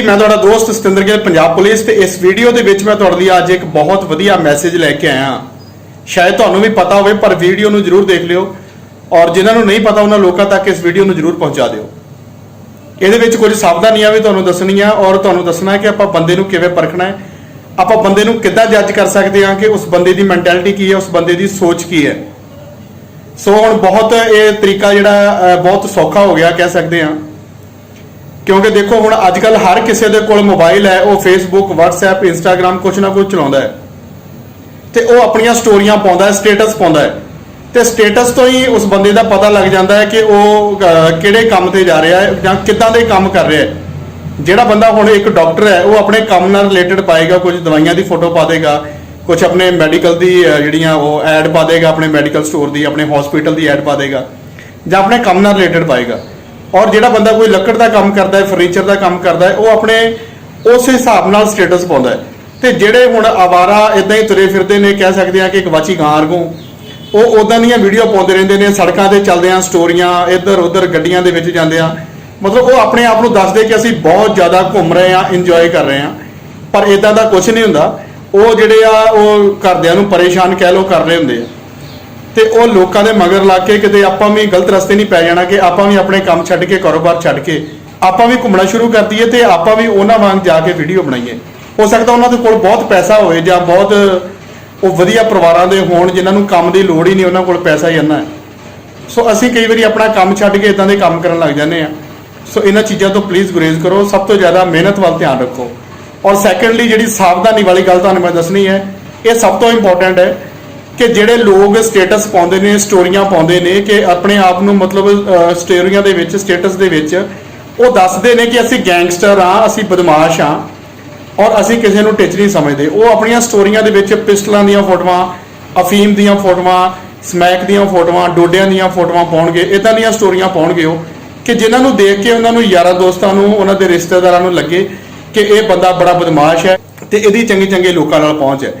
ਮੈਂ ਤੁਹਾਡਾ ਦੋਸਤ ਸਤਿੰਦਰ ਗਿੱਲ, ਪੰਜਾਬ ਪੁਲਿਸ, ਤੇ ਇਸ ਵੀਡੀਓ ਦੇ ਵਿੱਚ ਮੈਂ ਤੁਹਾਡੇ ਲਈ ਅੱਜ ਇੱਕ ਬਹੁਤ ਵਧੀਆ ਮੈਸੇਜ ਲੈ ਕੇ ਆਇਆ। ਸ਼ਾਇਦ ਤੁਹਾਨੂੰ ਵੀ ਪਤਾ ਹੋਵੇ, ਪਰ ਵੀਡੀਓ ਨੂੰ ਜਰੂਰ ਦੇਖ ਲਿਓ ਔਰ ਜਿਨ੍ਹਾਂ ਨੂੰ ਨਹੀਂ ਪਤਾ, ਉਹਨਾਂ ਲੋਕਾਂ ਤੱਕ ਇਸ ਵੀਡੀਓ ਨੂੰ ਜਰੂਰ ਪਹੁੰਚਾ ਦਿਓ। ਇਹਦੇ ਵਿੱਚ ਕੁਝ ਸਾਵਧਾਨੀਆਂ ਵੀ ਤੁਹਾਨੂੰ ਦੱਸਣੀਆਂ ਔਰ ਤੁਹਾਨੂੰ ਦੱਸਣਾ ਹੈ ਕਿ ਆਪਾਂ ਬੰਦੇ ਨੂੰ ਕਿਵੇਂ ਪਰਖਣਾ ਹੈ। ਆਪਾਂ ਬੰਦੇ ਨੂੰ ਕਿੱਦਾਂ ਜੱਜ ਕਰ ਸਕਦੇ ਹਾਂ ਕਿ ਉਸ ਬੰਦੇ ਦੀ ਮੈਂਟੈਲਿਟੀ ਕੀ ਹੈ, ਉਸ ਬੰਦੇ ਦੀ ਸੋਚ ਕੀ ਹੈ। ਸੋ ਹੁਣ ਬਹੁਤ ਇਹ ਤਰੀਕਾ ਜਿਹੜਾ ਬਹੁਤ ਸੌਖਾ ਹੋ ਗਿਆ, ਕਹਿ ਸਕਦੇ ਹਾਂ। ਕਿਉਂਕਿ ਦੇਖੋ ਹੁਣ ਅੱਜ ਕੱਲ ਹਰ ਕਿਸੇ ਦੇ ਕੋਲ ਮੋਬਾਈਲ ਹੈ, ਉਹ ਫੇਸਬੁੱਕ WhatsApp, Instagram ਕੁਛ ਨਾ ਕੁਛ ਚਲਾਉਂਦਾ ਹੈ। ਤੇ ਉਹ ਆਪਣੀਆਂ ਸਟੋਰੀਆਂ ਪਾਉਂਦਾ ਹੈ ਸਟੇਟਸ ਪਾਉਂਦਾ ਹੈ। ਤੇ ਸਟੇਟਸ ਤੋਂ ਹੀ ਉਸ ਬੰਦੇ ਦਾ ਪਤਾ ਲੱਗ ਜਾਂਦਾ ਹੈ ਕਿ ਉਹ ਕਿਹੜੇ ਕੰਮ ਤੇ ਜਾ ਰਿਹਾ ਹੈ ਜਾਂ ਕਿੱਦਾਂ ਦੇ ਕੰਮ ਕਰ ਰਿਹਾ ਹੈ। ਜਿਹੜਾ ਬੰਦਾ ਹੁਣ ਇੱਕ ਡਾਕਟਰ ਹੈ, ਉਹ ਆਪਣੇ ਕੰਮ ਨਾਲ ਰਿਲੇਟਡ ਪਾਏਗਾ, ਕੁਝ ਦਵਾਈਆਂ ਦੀ ਫੋਟੋ ਪਾ ਦੇਗਾ, ਕੁਝ ਆਪਣੇ ਮੈਡੀਕਲ ਦੀ ਜਿਹੜੀਆਂ ਉਹ ਐਡ ਪਾ ਦੇਗਾ, ਆਪਣੇ ਮੈਡੀਕਲ ਸਟੋਰ ਦੀ, ਆਪਣੇ ਹਸਪੀਟਲ ਦੀ ਐਡ ਪਾ ਦੇਗਾ, ਜਾਂ ਆਪਣੇ ਕੰਮ ਨਾਲ ਰਿਲੇਟਡ ਪਾਏਗਾ। ਔਰ ਜਿਹੜਾ ਬੰਦਾ ਕੋਈ ਲੱਕੜ ਦਾ ਕੰਮ ਕਰਦਾ ਹੈ ਫਰਨੀਚਰ ਦਾ ਕੰਮ ਕਰਦਾ ਹੈ, ਉਹ ਆਪਣੇ ਉਸ ਹਿਸਾਬ ਨਾਲ ਸਟੇਟਸ ਪਾਉਂਦਾ ਹੈ। ਤੇ ਜਿਹੜੇ ਹੁਣ ਆਵਾਰਾ ਇਦਾਂ ਹੀ ਤੁਰੇ ਫਿਰਦੇ ਨੇ, ਕਹਿ ਸਕਦੇ ਆ ਕਿ ਇੱਕ ਵਾਚੀ ਗਾਂ ਵਰਗੋਂ, ਉਹ ਉਦਾਂ ਦੀਆਂ ਵੀਡੀਓ ਪਾਉਂਦੇ ਰਹਿੰਦੇ ਨੇ, ਸੜਕਾਂ ਤੇ ਚੱਲਦੇ ਆ ਸਟੋਰੀਆਂ ਇੱਧਰ ਉੱਧਰ ਗੱਡੀਆਂ ਦੇ ਵਿੱਚ ਜਾਂਦੇ ਆ ਮਤਲਬ ਉਹ ਆਪਣੇ ਆਪ ਨੂੰ ਦੱਸਦੇ ਕਿ ਅਸੀਂ ਬਹੁਤ ਜ਼ਿਆਦਾ ਘੁੰਮ ਰਹੇ ਆ ਇੰਜੋਏ ਕਰ ਰਹੇ ਆ ਪਰ ਇਦਾਂ ਦਾ ਕੁਝ ਨਹੀਂ ਹੁੰਦਾ। ਉਹ ਜਿਹੜੇ ਆ, ਉਹ ਘਰਦਿਆਂ ਨੂੰ ਪਰੇਸ਼ਾਨ ਕਹਿ ਲੋ ਕਰ ਰਹੇ ਹੁੰਦੇ ਆ। ਤੇ ਉਹ ਲੋਕਾਂ ਦੇ ਮਗਰ ਲੱਗ ਕੇ ਕਿਤੇ ਆਪਾਂ ਵੀ ਗਲਤ ਰਸਤੇ ਨਹੀਂ ਪੈ ਜਾਣਾ ਕਿ ਆਪਾਂ ਵੀ ਆਪਣੇ ਕੰਮ ਛੱਡ ਕੇ, ਕਾਰੋਬਾਰ ਛੱਡ ਕੇ ਆਪਾਂ ਵੀ ਘੁੰਮਣਾ ਸ਼ੁਰੂ ਕਰ ਦਈਏ ਤੇ ਆਪਾਂ ਵੀ ਉਹਨਾਂ ਵਾਂਗ ਜਾ ਕੇ ਵੀਡੀਓ ਬਣਾਈਏ। ਹੋ ਸਕਦਾ ਉਹਨਾਂ ਦੇ ਕੋਲ ਬਹੁਤ ਪੈਸਾ ਹੋਵੇ ਜਾਂ ਬਹੁਤ ਉਹ ਵਧੀਆ ਪਰਿਵਾਰਾਂ ਦੇ ਹੋਣ ਜਿਨ੍ਹਾਂ ਨੂੰ ਕੰਮ ਦੀ ਲੋੜ ਹੀ ਨਹੀਂ, ਉਹਨਾਂ ਕੋਲ ਪੈਸਾ ਹੀ ਇੰਨਾ ਹੈ। ਸੋ ਅਸੀਂ ਕਈ ਵਾਰੀ ਆਪਣਾ ਕੰਮ ਛੱਡ ਕੇ ਇਦਾਂ ਦੇ ਕੰਮ ਕਰਨ ਲੱਗ ਜਾਂਦੇ ਆ ਸੋ ਇਹਨਾਂ ਚੀਜ਼ਾਂ ਤੋਂ ਪਲੀਜ਼ ਗੁਰੇਜ਼ ਕਰੋ, ਸਭ ਤੋਂ ਜ਼ਿਆਦਾ ਮਿਹਨਤ ਵੱਲ ਧਿਆਨ ਰੱਖੋ। ਔਰ ਸੈਕੰਡਲੀ ਜਿਹੜੀ ਸਾਵਧਾਨੀ ਵਾਲੀ ਗੱਲ ਤੁਹਾਨੂੰ ਮੈਂ ਦੱਸਣੀ ਹੈ, ਇਹ ਸਭ ਤੋਂ ਇੰਪੋਰਟੈਂਟ ਹੈ। ਕਿ ਜਿਹੜੇ ਲੋਕ ਸਟੇਟਸ ਪਾਉਂਦੇ ਨੇ, ਸਟੋਰੀਆਂ ਪਾਉਂਦੇ ਨੇ ਕਿ ਆਪਣੇ ਆਪ ਨੂੰ ਮਤਲਬ ਸਟੋਰੀਆਂ ਦੇ ਵਿੱਚ, ਸਟੇਟਸ ਦੇ ਵਿੱਚ ਉਹ ਦੱਸਦੇ ਨੇ ਕਿ ਅਸੀਂ ਗੈਂਗਸਟਰ ਆ ਅਸੀਂ ਬਦਮਾਸ਼ ਆ ਔਰ ਅਸੀਂ ਕਿਸੇ ਨੂੰ ਟਿੱਚ ਨਹੀਂ ਸਮਝਦੇ। ਉਹ ਆਪਣੀਆਂ ਸਟੋਰੀਆਂ ਦੇ ਵਿੱਚ ਪਿਸਟਲਾਂ ਦੀਆਂ ਫੋਟੋਆਂ, ਅਫੀਮ ਦੀਆਂ ਫੋਟੋਆਂ, ਸਮੈਕ ਦੀਆਂ ਫੋਟੋਆਂ, ਡੋਡਿਆਂ ਦੀਆਂ ਫੋਟੋਆਂ ਪਾਉਣਗੇ ਇਦਾਂ ਦੀਆਂ ਸਟੋਰੀਆਂ ਪਾਉਣਗੇ ਉਹ ਕਿ ਜਿਨ੍ਹਾਂ ਨੂੰ ਦੇਖ ਕੇ ਉਹਨਾਂ ਨੂੰ ਯਾਰਾਂ ਦੋਸਤਾਂ ਨੂੰ, ਉਹਨਾਂ ਦੇ ਰਿਸ਼ਤੇਦਾਰਾਂ ਨੂੰ ਲੱਗੇ ਕਿ ਇਹ ਬੰਦਾ ਬੜਾ ਬਦਮਾਸ਼ ਹੈ ਤੇ ਇਹਦੀ ਚੰਗੇ ਚੰਗੇ ਲੋਕਾਂ ਨਾਲ ਪਹੁੰਚ ਹੈ।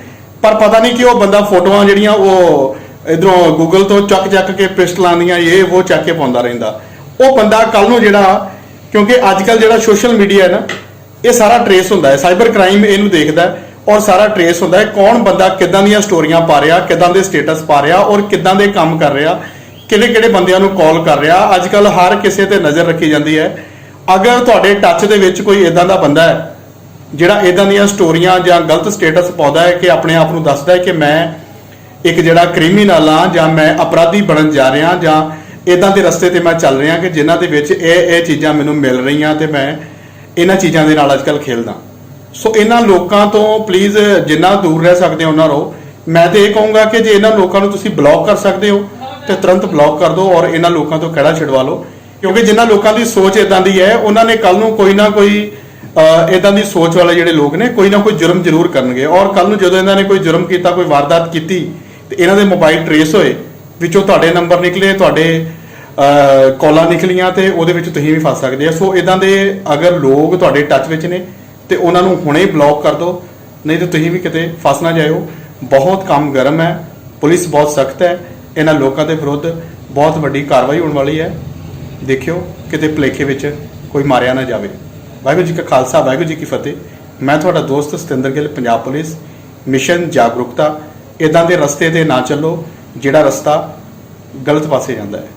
ਪਰ ਪਤਾ ਨਹੀਂ ਕਿ ਉਹ ਬੰਦਾ ਫੋਟੋਆਂ ਜਿਹੜੀਆਂ ਉਹ ਇਧਰੋਂ ਗੂਗਲ ਤੋਂ ਚੱਕ ਚੱਕ ਕੇ ਪਿਸਟਲਾਂ ਦੀਆਂ ਇਹ ਉਹ ਚੱਕ ਕੇ ਪਾਉਂਦਾ ਰਹਿੰਦਾ। ਉਹ ਬੰਦਾ ਕੱਲ ਨੂੰ ਜਿਹੜਾ, ਕਿਉਂਕਿ ਅੱਜ ਕੱਲ ਜਿਹੜਾ ਸੋਸ਼ਲ ਮੀਡੀਆ ਹੈ ਨਾ, ਇਹ ਸਾਰਾ ਟਰੇਸ ਹੁੰਦਾ ਹੈ। ਸਾਈਬਰ ਕ੍ਰਾਈਮ ਇਹਨੂੰ ਦੇਖਦਾ ਹੈ ਔਰ ਸਾਰਾ ਟਰੇਸ ਹੁੰਦਾ ਹੈ ਕੌਣ ਬੰਦਾ ਕਿੱਦਾਂ ਦੀਆਂ ਸਟੋਰੀਆਂ ਪਾ ਰਿਹਾ, ਕਿੱਦਾਂ ਦੇ ਸਟੇਟਸ ਪਾ ਰਿਹਾ ਔਰ ਕਿੱਦਾਂ ਦੇ ਕੰਮ ਕਰ ਰਿਹਾ, ਕਿਹੜੇ ਕਿਹੜੇ ਬੰਦਿਆਂ ਨੂੰ ਕਾਲ ਕਰ ਰਿਹਾ। ਅੱਜ ਕੱਲ ਹਰ ਕਿਸੇ ਤੇ ਨਜ਼ਰ ਰੱਖੀ ਜਾਂਦੀ ਹੈ। ਅਗਰ ਤੁਹਾਡੇ ਟੱਚ ਦੇ ਵਿੱਚ ਕੋਈ ਇਦਾਂ ਦਾ ਬੰਦਾ ਹੈ ਜਿਹੜਾ ਇਦਾਂ ਦੀਆਂ ਸਟੋਰੀਆਂ ਜਾਂ ਗਲਤ ਸਟੇਟਸ ਪਾਉਂਦਾ ਹੈ ਕਿ ਆਪਣੇ ਆਪ ਨੂੰ ਦੱਸਦਾ ਹੈ ਕਿ ਮੈਂ ਇੱਕ ਜਿਹੜਾ ਕ੍ਰਿਮੀਨਲ ਆ ਜਾਂ ਮੈਂ ਅਪਰਾਧੀ ਬਣਨ ਜਾ ਰਿਹਾ ਜਾਂ ਇਦਾਂ ਦੇ ਰਸਤੇ ਤੇ ਮੈਂ ਚੱਲ ਰਿਹਾ ਕਿ ਜਿਨ੍ਹਾਂ ਦੇ ਵਿੱਚ ਇਹ ਇਹ ਚੀਜ਼ਾਂ ਮੈਨੂੰ ਮਿਲ ਰਹੀਆਂ ਤੇ ਮੈਂ ਇਹਨਾਂ ਚੀਜ਼ਾਂ ਦੇ ਨਾਲ ਅੱਜਕੱਲ ਖੇਲਦਾ। ਸੋ ਇਹਨਾਂ ਲੋਕਾਂ ਤੋਂ ਪਲੀਜ਼ ਜਿੰਨਾ ਦੂਰ ਰਹਿ ਸਕਦੇ ਹੋ, ਉਹਨਾਂ ਰਹੋ। ਮੈਂ ਤੇ ਇਹ ਕਹੂੰਗਾ ਕਿ ਜੇ ਇਹਨਾਂ ਲੋਕਾਂ ਨੂੰ ਤੁਸੀਂ ਬਲੌਕ ਕਰ ਸਕਦੇ ਹੋ, ਤੇ ਤੁਰੰਤ ਬਲੌਕ ਕਰ ਦਿਓ ਔਰ ਇਹਨਾਂ ਲੋਕਾਂ ਤੋਂ ਕਿਹੜਾ ਛਡਵਾ ਲਓ। ਕਿਉਂਕਿ ਜਿਨ੍ਹਾਂ ਲੋਕਾਂ ਦੀ ਸੋਚ ਇਦਾਂ ਦੀ ਹੈ, ਉਹਨਾਂ ਨੇ ਕੱਲ ਨੂੰ ਕੋਈ ਨਾ ਕੋਈ ਇਦਾਂ ਦੀ ਸੋਚ ਵਾਲੇ ਜਿਹੜੇ ਲੋਕ ਨੇ ਕੋਈ ਨਾ ਕੋਈ ਜੁਰਮ ਜ਼ਰੂਰ ਕਰਨਗੇ। ਔਰ ਕੱਲ ਨੂੰ ਜਦੋਂ ਇਹਨਾਂ ਨੇ ਕੋਈ ਜੁਰਮ ਕੀਤਾ ਕੋਈ ਵਾਰਦਾਤ ਕੀਤੀ ਤੇ ਇਹਨਾਂ ਦੇ ਮੋਬਾਈਲ ਟਰੇਸ ਹੋਏ ਵਿੱਚੋਂ ਤੁਹਾਡੇ ਨੰਬਰ ਨਿਕਲੇ ਤੁਹਾਡੇ ਅਹ, ਕਾਲਾਂ ਨਿਕਲੀਆਂ ਤੇ ਉਹਦੇ ਵਿੱਚ ਤੁਸੀਂ ਵੀ ਫਸ ਸਕਦੇ ਆ। ਸੋ ਇਦਾਂ ਦੇ ਅਗਰ ਲੋਕ ਤੁਹਾਡੇ ਟੱਚ ਵਿੱਚ ਨੇ ਤੇ ਉਹਨਾਂ ਨੂੰ ਹੁਣੇ ਬਲੌਕ ਕਰ ਦਿਓ ਨਹੀਂ ਤਾਂ ਤੁਸੀਂ ਵੀ ਕਿਤੇ ਫਸ ਨਾ ਜਾਇਓ। ਬਹੁਤ ਕੰਮ ਗਰਮ ਹੈ ਪੁਲਿਸ ਬਹੁਤ ਸਖਤ ਹੈ ਇਹਨਾਂ ਲੋਕਾਂ ਦੇ ਵਿਰੁੱਧ ਬਹੁਤ ਵੱਡੀ ਕਾਰਵਾਈ ਹੋਣ ਵਾਲੀ ਹੈ। ਦੇਖਿਓ ਕਿਤੇ ਭੁਲੇਖੇ ਵਿੱਚ ਕੋਈ ਮਾਰਿਆ ਨਾ ਜਾਵੇ। ਵਾਹਿਗੁਰੂ ਜੀ ਕਾ ਖਾਲਸਾ, ਵਾਹਿਗੁਰੂ ਜੀ ਕੀ ਫਤਿਹ। ਮੈਂ ਤੁਹਾਡਾ ਦੋਸਤ ਸਤਿੰਦਰ ਗਿੱਲ, ਪੰਜਾਬ ਪੁਲਿਸ। ਮਿਸ਼ਨ ਜਾਗਰੂਕਤਾ ਇਦਾਂ ਦੇ ਰਸਤੇ ਤੇ ਨਾ ਚੱਲੋ, ਜਿਹੜਾ ਰਸਤਾ ਗਲਤ ਪਾਸੇ ਜਾਂਦਾ ਹੈ।